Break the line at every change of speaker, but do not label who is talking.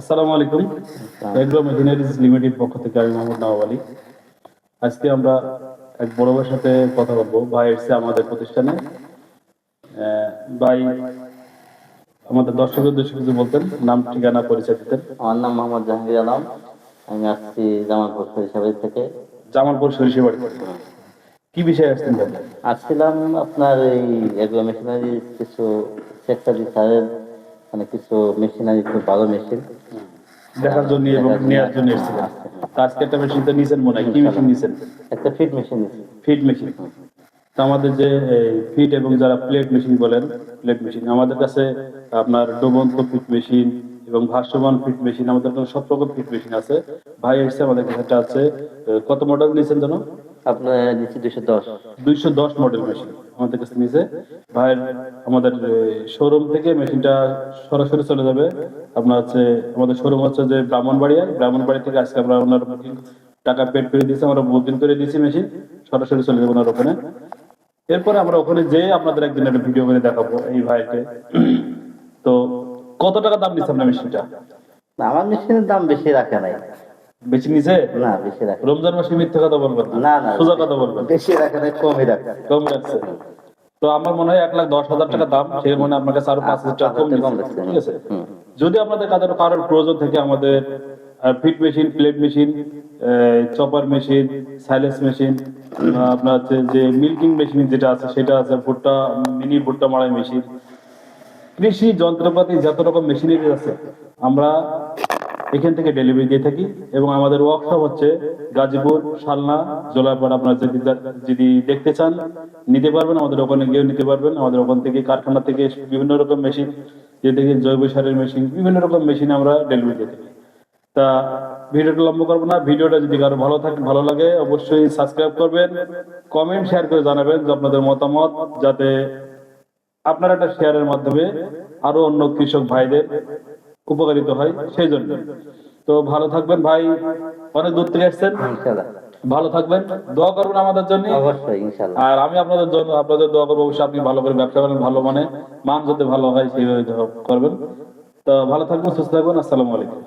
আসসালামু আলাইকুম। Agro machineries limited পক্ষ থেকে আমি মোহাম্মদ নওয়াব আলী। আজকে আমরা এক বড় ভাইয়ের সাথে কথা বলব। ভাই এসছে আমাদের প্রতিষ্ঠানে। ভাই আমাদের দর্শকের উদ্দেশ্যে কিছু বলতেন। নাম ঠিকানা পরিচয় দিতেন।
আমার নাম মোহাম্মদ জাহাঙ্গীর আলম। আমি আসছি জামালপুর সরিষাবাড়ি থেকে।
জামালপুর সরিষে বাড়ি কি বিষয়ে আসছেন ভাই?
আসছিলাম আপনার এই এগুলো মেশিনারি কিছু সেক্টরি স্যারের মানে কিছু মেশিনারি খুব ভালো মেশিন।
দেখার জন্য এবং নেওয়ার জন্য এসেছিলেন। আজকে একটা মেশিন তো নিয়েছেন মনে হয়। কি মেশিন নিয়েছেন
একটা ফিট মেশিন
ফিড মেশিন তো আমাদের যে ফিট এবং যারা প্লেট মেশিন বলেন প্লেট মেশিন আমাদের কাছে আপনার ডোবন্ত ফিট মেশিন এবং ভাষ্যবান ফিট মেশিন আমাদের কাছে সব রকম ফিট মেশিন আছে। ভাই এসছে আমাদের কাছে একটা আছে। কত মডেল নিয়েছেন জানো?
আপনার দিচ্ছি দুশো দশ।
দুইশো দশ মডেল মেশিন আমাদের কাছে নিয়েছে। ভাইয়ের আমাদের শোরুম থেকে মেশিনটা সরাসরি চলে যাবে। আপনার হচ্ছে আমাদের শোরুম হচ্ছে যে ব্রাহ্মণবাড়িয়া। ব্রাহ্মণবাড়ি থেকে আজকে আমরা ওনার বুকিং টাকা পেড করে দিয়েছি আমরা বুকিং করে দিয়েছি মেশিন সরাসরি চলে যাবে ওনার ওখানে। এরপরে আমরা ওখানে যেয়ে আপনাদের একদিন একটা ভিডিও করে দেখাবো এই ভাইকে। তো কত টাকা দাম দিচ্ছে আপনার মেশিনটা
না, আমার মেশিনের দাম বেশি রাখে নাই।
বেশি নিছে?
না বেশি রাখে।
রমজান মাসে মিথ্যে কথা বলবেন না?
না না
সোজা কথা বলবেন।
বেশি রাখে নাই কমই রাখে।
কম রাখছে। তো আমার মনে হয় এক লাখ দশ হাজার টাকা দাম সেই মনে আপনার কাছে আরও পাঁচ হাজার টাকা কম দিচ্ছে।
দিচ্ছে।
ঠিক আছে? যদি আপনাদের কাদের কারোর প্রয়োজন থেকে আমাদের fit machine plate machine chopper machine silence machine আপনার হচ্ছে যে মিল্কিং মেশিন যেটা আছে সেটা আছে ভুট্টা মিনি ভুট্টা মারাই মেশিন। কৃষি যন্ত্রপাতি যত রকম মেশিনারি আছে আমরা এখান থেকে ডেলিভারি দিয়ে থাকি এবং আমাদের ওয়ার্কশপ হচ্ছে গাজীপুর, শালনা জোলারপাড় আপনারা যদি যদি দেখতে চান, নিতে পারবেন। আমাদের ওখানে গিয়েও নিতে পারবেন। আমাদের ওখান থেকে কারখানা থেকে বিভিন্ন রকম মেশিন যে দেখি জৈব সারের মেশিন বিভিন্ন রকম মেশিন আমরা ডেলিভারি দিয়ে থাকি। তা ভিডিওটা লম্বা করব না। ভিডিওটা যদি কারও ভালো থাকে, ভালো লাগে, অবশ্যই সাবস্ক্রাইব করবেন কমেন্ট শেয়ার করে জানাবেন যে আপনাদের মতামত, যাতে আপনার একটা শেয়ারের মাধ্যমে আরও অন্য কৃষক ভাইদের উপকারিত হয় সেই জন্য তো ভালো থাকবেন ভাই অনেক দূর থেকে
আসছেন
ভালো থাকবেন দোয়া করবেন আমাদের জন্য।
অবশ্যই
আর আমি আপনাদের জন্য আপনাদের দোয়া করব অবশ্যই আপনি ভালো করে ব্যবসা করেন ভালো মানে মান যাতে ভালো হয় সেইভাবে করবেন। তো ভালো থাকবেন সুস্থ থাকবেন আসসালামু আলাইকুম।